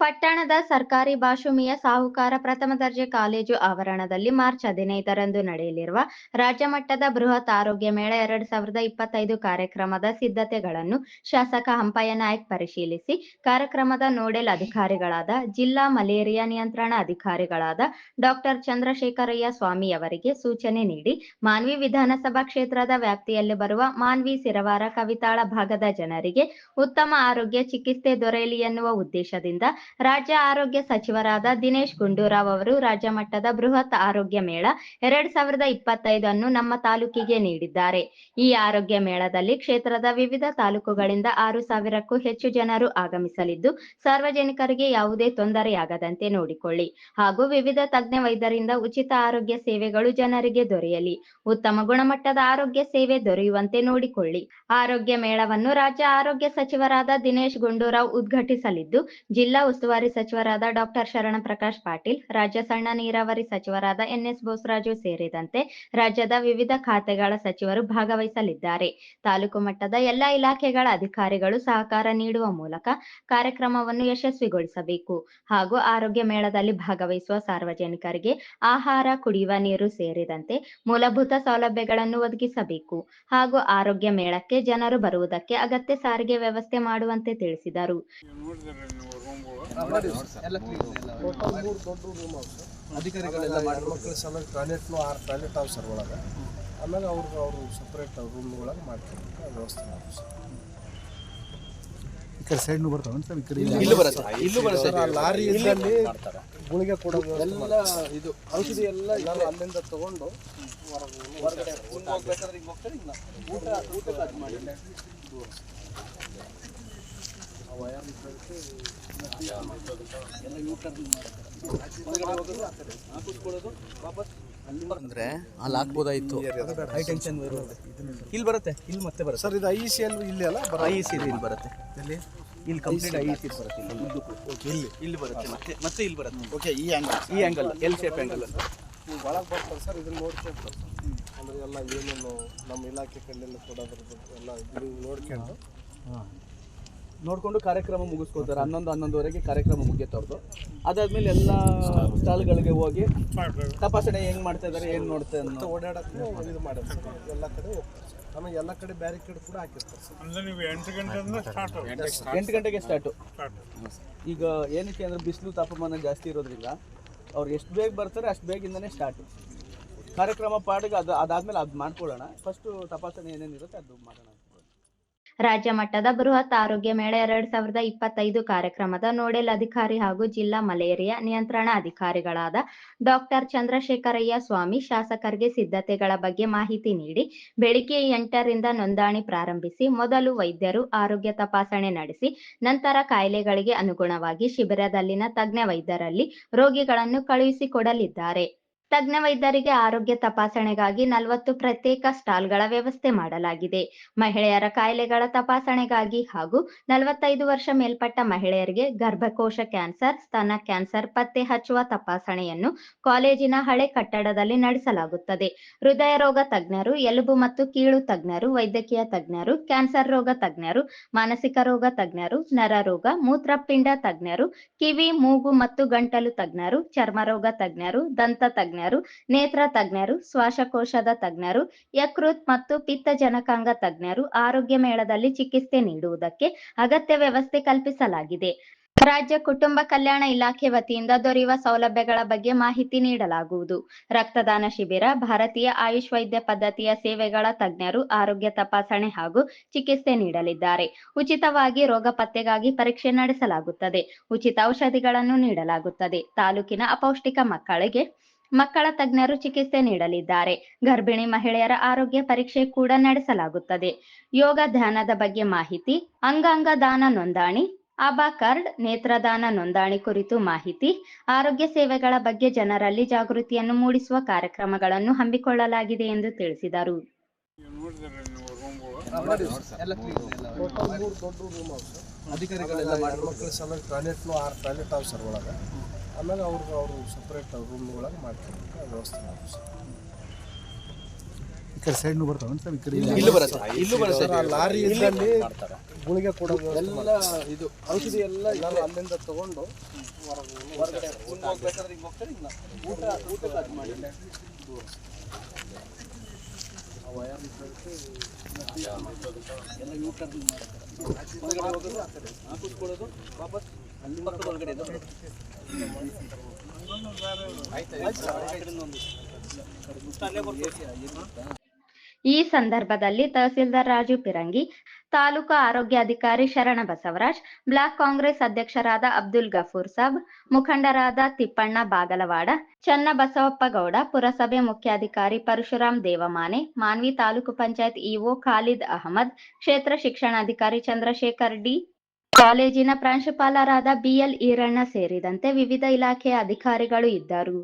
ಪಟ್ಟಣದ ಸರ್ಕಾರಿ ಭಾಷುಮಿಯ ಸಾಹುಕಾರ ಪ್ರಥಮ ದರ್ಜೆ ಕಾಲೇಜು ಆವರಣದಲ್ಲಿ ಮಾರ್ಚ್ ಹದಿನೈದರಂದು ನಡೆಯಲಿರುವ ರಾಜ್ಯ ಮಟ್ಟದ ಬೃಹತ್ ಆರೋಗ್ಯ ಮೇಳ ಎರಡ್ ಸಾವಿರದ ಇಪ್ಪತ್ತೈದು ಕಾರ್ಯಕ್ರಮದ ಸಿದ್ಧತೆಗಳನ್ನು ಶಾಸಕ ಹಂಪಯ್ಯ ನಾಯ್ಕ್ ಪರಿಶೀಲಿಸಿ, ಕಾರ್ಯಕ್ರಮದ ನೋಡೆಲ್ ಅಧಿಕಾರಿಗಳಾದ ಜಿಲ್ಲಾ ಮಲೇರಿಯಾ ನಿಯಂತ್ರಣ ಅಧಿಕಾರಿಗಳಾದ ಡಾಕ್ಟರ್ ಚಂದ್ರಶೇಖರಯ್ಯ ಸ್ವಾಮಿ ಅವರಿಗೆ ಸೂಚನೆ ನೀಡಿ, ಮಾನ್ವಿ ವಿಧಾನಸಭಾ ಕ್ಷೇತ್ರದ ವ್ಯಾಪ್ತಿಯಲ್ಲಿ ಬರುವ ಮಾನ್ವಿ ಸಿರವಾರ ಕವಿತಾಳ ಭಾಗದ ಜನರಿಗೆ ಉತ್ತಮ ಆರೋಗ್ಯ ಚಿಕಿತ್ಸೆ ದೊರೆಯಲಿ ಎನ್ನುವ ಉದ್ದೇಶದಿಂದ ರಾಜ್ಯ ಆರೋಗ್ಯ ಸಚಿವರಾದ ದಿನೇಶ್ ಗುಂಡೂರಾವ್ ಅವರು ರಾಜ್ಯ ಮಟ್ಟದ ಬೃಹತ್ ಆರೋಗ್ಯ ಮೇಳ ಎರಡ್ ಸಾವಿರದ ಇಪ್ಪತ್ತೈದನ್ನು ನಮ್ಮ ತಾಲೂಕಿಗೆ ನೀಡಿದ್ದಾರೆ. ಈ ಆರೋಗ್ಯ ಮೇಳದಲ್ಲಿ ಕ್ಷೇತ್ರದ ವಿವಿಧ ತಾಲೂಕುಗಳಿಂದ ಆರು ಸಾವಿರಕ್ಕೂ ಹೆಚ್ಚು ಜನರು ಆಗಮಿಸಲಿದ್ದು, ಸಾರ್ವಜನಿಕರಿಗೆ ಯಾವುದೇ ತೊಂದರೆಯಾಗದಂತೆ ನೋಡಿಕೊಳ್ಳಿ. ಹಾಗೂ ವಿವಿಧ ತಜ್ಞ ವೈದ್ಯರಿಂದ ಉಚಿತ ಆರೋಗ್ಯ ಸೇವೆಗಳು ಜನರಿಗೆ ದೊರೆಯಲಿ. ಉತ್ತಮ ಗುಣಮಟ್ಟದ ಆರೋಗ್ಯ ಸೇವೆ ದೊರೆಯುವಂತೆ ನೋಡಿಕೊಳ್ಳಿ. ಆರೋಗ್ಯ ಮೇಳವನ್ನು ರಾಜ್ಯ ಆರೋಗ್ಯ ಸಚಿವರಾದ ದಿನೇಶ್ ಗುಂಡೂರಾವ್ ಉದ್ಘಾಟಿಸಲಿದ್ದು, ಜಿಲ್ಲಾ ಉಸ್ತುವಾರಿ ಸಚಿವರಾದ ಡಾಕ್ಟರ್ ಶರಣ ಪ್ರಕಾಶ್ ಪಾಟೀಲ್, ರಾಜ್ಯ ಸಣ್ಣ ನೀರಾವರಿ ಸಚಿವರಾದ ಎನ್ಎಸ್ ಬೋಸರಾಜು ಸೇರಿದಂತೆ ರಾಜ್ಯದ ವಿವಿಧ ಖಾತೆಗಳ ಸಚಿವರು ಭಾಗವಹಿಸಲಿದ್ದಾರೆ. ತಾಲೂಕು ಮಟ್ಟದ ಎಲ್ಲಾ ಇಲಾಖೆಗಳ ಅಧಿಕಾರಿಗಳು ಸಹಕಾರ ನೀಡುವ ಮೂಲಕ ಕಾರ್ಯಕ್ರಮವನ್ನು ಯಶಸ್ವಿಗೊಳಿಸಬೇಕು. ಹಾಗೂ ಆರೋಗ್ಯ ಮೇಳದಲ್ಲಿ ಭಾಗವಹಿಸುವ ಸಾರ್ವಜನಿಕರಿಗೆ ಆಹಾರ, ಕುಡಿಯುವ ನೀರು ಸೇರಿದಂತೆ ಮೂಲಭೂತ ಸೌಲಭ್ಯಗಳನ್ನು ಒದಗಿಸಬೇಕು. ಹಾಗೂ ಆರೋಗ್ಯ ಮೇಳಕ್ಕೆ ಜನರು ಬರುವುದಕ್ಕೆ ಅಗತ್ಯ ಸಾರಿಗೆ ವ್ಯವಸ್ಥೆ ಮಾಡುವಂತೆ ತಿಳಿಸಿದರು. ಅಧಿಕಾರಿಗಳೆಲ್ಲ ಮಾಡಿ ಮಕ್ಕಳ ಸಮೇತ ಟಾಯ್ಲೆಟ್ನು ಆರು ಟಾಯ್ಲೆಟ್ ಅವ ಸರ್ ಒಳಗೆ. ಆಮೇಲೆ ಅವ್ರಿಗೆ ಅವರು ಸಪ್ರೇಟ್ ರೂಮ್ ಒಳಗೆ ಮಾಡ್ತಾರೆ ವ್ಯವಸ್ಥೆ ಮಾಡಿ ಸರ್. ಈ ಕಡೆ ಸೈಡ್ನು ಬರ್ತಾವೆ ಸರ್ ಈ ಕಡೆ ಇಲ್ಲೂ ಬರುತ್ತೆ ಇಲ್ಲೂ ಬರುತ್ತೆ ಲಾರಿ ಗುಳಿಗೆ ಕೊಡೋದು ಎಲ್ಲ ಇದು ಔಷಧಿ ಎಲ್ಲ ಎಲ್ಲರೂ ಅಲ್ಲಿಂದ ತಗೊಂಡು ಹೊರಗಡೆ ಹಿಂಗ್ ಹೋಗ್ಬೇಕಾದ್ರೆ ಹಿಂಗ್ ಹೋಗ್ತಾರೆ ಹಿಂಗ್ ಊಟ ಊಟ ಅದು ಮಾಡಿ. ಅಂದ್ರೆ ಅಲ್ಲಿ ಹಾಕ್ಬೋದಾಯ್ತು ಹೈ ಟೆನ್ಷನ್ ಇಲ್ಲಿ ಬರುತ್ತೆ? ಇಲ್ಲಿ ಮತ್ತೆ ಬರುತ್ತೆ. ಸರ್ ಇದು ಐ ಸಿ ಎಲ್ ಇಲ್ಲಿ ಅಲ್ಲ? ಬರ ಐ ಸಿ ಇಲ್ಲಿ ಬರುತ್ತೆ. ಇಲ್ಲಿ ಕಂಪ್ಲೀಟ್ ಐ ಸಿ ಬರುತ್ತೆ. ಇಲ್ಲಿ. ಓಕೆ ಇಲ್ಲಿ. ಇಲ್ಲಿ ಬರುತ್ತೆ. ಮತ್ತೆ ಮತ್ತೆ ಇಲ್ಲಿ ಬರುತ್ತೆ. ಓಕೆ ಈ ಆ್ಯಂಗಲ್ ಈ ಆ್ಯಂಗಲ್ ಎಲ್ ಶೇಪ್ ಆಂಗಲ್ ನೀವು ಒಳಗೆ ಬರ್ತಾರೆ ಸರ್ ಇದನ್ನ ನೋಡ್ಕೊಂಡು ಅಂದರೆ ಅಂದ್ರೆ ಎಲ್ಲ ಏನೇನು ನಮ್ಮ ಇಲಾಖೆ ಕಡೆಯಿಂದ ಕೊಡೋದ್ರ ಎಲ್ಲ ನೀವು ನೋಡ್ಕೊಂಡು. ನೋಡ್ಕೊಂಡು ಕಾರ್ಯಕ್ರಮ ಮುಗಿಸ್ಕೊಳ್ತಾರೆ. ಹನ್ನೊಂದು ಹನ್ನೊಂದುವರೆಗೆ ಕಾರ್ಯಕ್ರಮ ಮುಗಿಯುತ್ತೆ ಅವ್ರದ್ದು ಅದಾದ್ಮೇಲೆ ಎಲ್ಲ ಸ್ಟಾಲ್ಗಳಿಗೆ ಹೋಗಿ ತಪಾಸಣೆ ಹೆಂಗೆ ಮಾಡ್ತಾ ಇದಾರೆ ಏನು ನೋಡ್ತಾ ಅಂತ ಓಡಾಡಕ್ಕೆ ಇದು ಮಾಡ್ತಾರೆ ಸರ್. ಎಲ್ಲ ಕಡೆ ಹೋಗ್ತಾರೆ ಆಮೇಲೆ ಎಲ್ಲ ಕಡೆ ಬ್ಯಾರಿಕೇಡ್ ಕೂಡ ಹಾಕಿರ್ತಾರೆ ನೀವು ಎಂಟು ಗಂಟೆಯಿಂದ ಸ್ಟಾರ್ಟ್ ಎಂಟು ಗಂಟೆಗೆ ಸ್ಟಾರ್ಟು ಸ್ಟಾರ್ಟ್ ಈಗ ಏನಕ್ಕೆ ಅಂದ್ರೆ ಬಿಸಿಲು ತಾಪಮಾನ ಜಾಸ್ತಿ ಇರೋದ್ರಿಂದ ಅವ್ರು ಎಷ್ಟು ಬೇಗ ಬರ್ತಾರೆ ಅಷ್ಟು ಬೇಗಿಂದನೇ ಸ್ಟಾರ್ಟು ಕಾರ್ಯಕ್ರಮ ಪಾಡಿಗೆ ಅದು ಅದಾದಮೇಲೆ ಅದು ಮಾಡ್ಕೊಳ್ಳೋಣ. ಫಸ್ಟು ತಪಾಸಣೆ ಏನೇನಿರುತ್ತೆ ಅದು ಮಾಡೋಣ ರಾಜ್ಯ ಮಟ್ಟದ ಬೃಹತ್ ಆರೋಗ್ಯ ಮೇಳ ಎರಡ್ ಸಾವಿರದ ಇಪ್ಪತ್ತೈದು ಕಾರ್ಯಕ್ರಮದ ನೋಡೆಲ್ ಅಧಿಕಾರಿ ಹಾಗೂ ಜಿಲ್ಲಾ ಮಲೇರಿಯಾ ನಿಯಂತ್ರಣ ಅಧಿಕಾರಿಗಳಾದ ಡಾಕ್ಟರ್ ಚಂದ್ರಶೇಖರಯ್ಯ ಸ್ವಾಮಿ ಶಾಸಕರಿಗೆ ಸಿದ್ಧತೆಗಳ ಬಗ್ಗೆ ಮಾಹಿತಿ ನೀಡಿ ಬೆಳಿಗ್ಗೆ ಎಂಟರಿಂದ ನೋಂದಣಿ ಪ್ರಾರಂಭಿಸಿ ಮೊದಲು ವೈದ್ಯರು ಆರೋಗ್ಯ ತಪಾಸಣೆ ನಡೆಸಿ ನಂತರ ಕಾಯಿಲೆಗಳಿಗೆ ಅನುಗುಣವಾಗಿ ಶಿಬಿರದಲ್ಲಿನ ತಜ್ಞ ವೈದ್ಯರಲ್ಲಿ ರೋಗಿಗಳನ್ನು ಕಳುಹಿಸಿಕೊಡಲಿದ್ದಾರೆ ತಜ್ಞ ವೈದ್ಯರಿಗೆ ಆರೋಗ್ಯ ತಪಾಸಣೆಗಾಗಿ ನಲವತ್ತು ಪ್ರತ್ಯೇಕ ಸ್ಟಾಲ್ಗಳ ವ್ಯವಸ್ಥೆ ಮಾಡಲಾಗಿದೆ. ಮಹಿಳೆಯರ ಕಾಯಿಲೆಗಳ ತಪಾಸಣೆಗಾಗಿ ಹಾಗೂ ನಲವತ್ತೈದು ವರ್ಷ ಮೇಲ್ಪಟ್ಟ ಮಹಿಳೆಯರಿಗೆ ಗರ್ಭಕೋಶ ಕ್ಯಾನ್ಸರ್, ಸ್ತನ ಕ್ಯಾನ್ಸರ್ ಪತ್ತೆ ಹಚ್ಚುವ ತಪಾಸಣೆಯನ್ನು ಕಾಲೇಜಿನ ಹಳೆ ಕಟ್ಟಡದಲ್ಲಿ ನಡೆಸಲಾಗುತ್ತದೆ. ಹೃದಯ ರೋಗ ತಜ್ಞರು, ಎಲುಬು ಮತ್ತು ಕೀಳು ತಜ್ಞರು, ವೈದ್ಯಕೀಯ ತಜ್ಞರು, ಕ್ಯಾನ್ಸರ್ ರೋಗ ತಜ್ಞರು, ಮಾನಸಿಕ ರೋಗ ತಜ್ಞರು ನರರೋಗ ಮೂತ್ರಪಿಂಡ ತಜ್ಞರು, ಕಿವಿ, ಮೂಗು ಮತ್ತು ಗಂಟಲು ತಜ್ಞರು ಚರ್ಮರೋಗ ತಜ್ಞರು, ದಂತ ತಜ್ಞರು ನೇತ್ರ ತಜ್ಞರು, ಶ್ವಾಸಕೋಶದ ತಜ್ಞರು, ಯಕೃತ್ ಮತ್ತು ಪಿತ್ತಜನಕಾಂಗ ತಜ್ಞರು ಆರೋಗ್ಯ ಮೇಳದಲ್ಲಿ ಚಿಕಿತ್ಸೆ ನೀಡುವುದಕ್ಕೆ ಅಗತ್ಯ ವ್ಯವಸ್ಥೆ ಕಲ್ಪಿಸಲಾಗಿದೆ. ರಾಜ್ಯ ಕುಟುಂಬ ಕಲ್ಯಾಣ ಇಲಾಖೆ ವತಿಯಿಂದ ದೊರೆಯುವ ಸೌಲಭ್ಯಗಳ ಬಗ್ಗೆ ಮಾಹಿತಿ ನೀಡಲಾಗುವುದು. ರಕ್ತದಾನ ಶಿಬಿರ, ಭಾರತೀಯ ಆಯುಷ್ ವೈದ್ಯ ಪದ್ಧತಿಯ ಸೇವೆಗಳ ತಜ್ಞರು ಆರೋಗ್ಯ ತಪಾಸಣೆ ಹಾಗೂ ಚಿಕಿತ್ಸೆ ನೀಡಲಿದ್ದಾರೆ. ಉಚಿತವಾಗಿ ರೋಗ ಪತ್ತೆಗಾಗಿ ಪರೀಕ್ಷೆ ನಡೆಸಲಾಗುತ್ತದೆ. ಉಚಿತ ಔಷಧಿಗಳನ್ನು ನೀಡಲಾಗುತ್ತದೆ. ತಾಲೂಕಿನ ಅಪೌಷ್ಟಿಕ ಮಕ್ಕಳಿಗೆ ಮಕ್ಕಳ ತಜ್ಞರು ಚಿಕಿತ್ಸೆ ನೀಡಲಿದ್ದಾರೆ. ಗರ್ಭಿಣಿ ಮಹಿಳೆಯರ ಆರೋಗ್ಯ ಪರೀಕ್ಷೆ ಕೂಡ ನಡೆಸಲಾಗುತ್ತದೆ. ಯೋಗ ಧ್ಯಾನದ ಬಗ್ಗೆ ಮಾಹಿತಿ, ಅಂಗಾಂಗ ದಾನ ನೋಂದಣಿ ಆಬಾ ಕಾರ್ಡ್ ನೇತ್ರದಾನ ನೋಂದಣಿ ಕುರಿತು ಮಾಹಿತಿ, ಆರೋಗ್ಯ ಸೇವೆಗಳ ಬಗ್ಗೆ ಜನರಲ್ಲಿ ಜಾಗೃತಿಯನ್ನು ಮೂಡಿಸುವ ಕಾರ್ಯಕ್ರಮಗಳನ್ನು ಹಮ್ಮಿಕೊಳ್ಳಲಾಗಿದೆ ಎಂದು ತಿಳಿಸಿದರು. ಆಮೇಲೆ ಅವ್ರಿಗೆ ಅವರು ಸಪ್ರೇಟ್ ರೂಮ್ಗಳಾಗಿ ಮಾಡ್ಕೊಬೇಕು ಆ ವ್ಯವಸ್ಥೆ ಮಾಡಿ ಸರ್. ಈ ಕಡೆ ಸೈಡ್ನು ಬರ್ತಾವೆ ಸರ್? ಈ ಕಡೆ ಇಲ್ಲೂ ಬರುತ್ತೆ ಇಲ್ಲೂ ಬರುತ್ತೆ ಲಾರಿ ಇದ್ದಲ್ಲಿ ಗುಳಿಗೆ ಕೊಡೋದು ಎಲ್ಲ ಇದು ಔಷಧಿ ಎಲ್ಲ ನಾನು ಅಲ್ಲಿಂದ ತಗೊಂಡು ಹೊರಗಡೆ ಹಿಂಗ್ ಹೋಗ್ಬೇಕಾದ್ರೆ ಹಿಂಗ್ ಹೋಗ್ತಾರೆ ಹಿಂಗ್ ಊಟ ಊಟಕ್ಕೆ ಅದು ಮಾಡಿ. ಎಲ್ಲ ಯೂ ಟರ್ನ್ ಮಾಡ್ತಾರೆ. ಒಳಗಡೆ ಹೋಗೋದು ಆ ಕಡೆ. ಆ ಕೂತ್ಕೊಳ್ಳೋದು ವಾಪಸ್ ಅಲ್ಲಿ ಪಕ್ಕದ ಒಳಗಡೆ ಈ ಸಂದರ್ಭದಲ್ಲಿ ತಹಸೀಲ್ದಾರ್ ರಾಜು ಪಿರಂಗಿ, ತಾಲೂಕು ಆರೋಗ್ಯಾಧಿಕಾರಿ ಶರಣ ಬಸವರಾಜ್, ಬ್ಲಾಕ್ ಕಾಂಗ್ರೆಸ್ ಅಧ್ಯಕ್ಷರಾದ ಅಬ್ದುಲ್ ಗಫೂರ್ ಸಾಬ್, ಮುಖಂಡರಾದ ತಿಪ್ಪಣ್ಣ ಬಾಗಲವಾಡ ಚನ್ನಬಸವಪ್ಪಗೌಡ ಪುರಸಭೆ ಮುಖ್ಯಾಧಿಕಾರಿ ಪರಶುರಾಮ್ ದೇವಮಾನೆ, ಮಾನ್ವಿ ತಾಲೂಕು ಪಂಚಾಯತ್ ಇಒ ಖಾಲಿದ್ ಅಹಮದ್, ಕ್ಷೇತ್ರ ಶಿಕ್ಷಣಾಧಿಕಾರಿ ಚಂದ್ರಶೇಖರ್ ಡಿ. ಕಾಲೇಜಿನ ಪ್ರಾಂಶುಪಾಲರಾದ ಬಿಎಲ್ ಈರಣ್ಣ ಸೇರಿದಂತೆ ವಿವಿಧ ಇಲಾಖೆಯ ಅಧಿಕಾರಿಗಳು ಇದ್ದರು.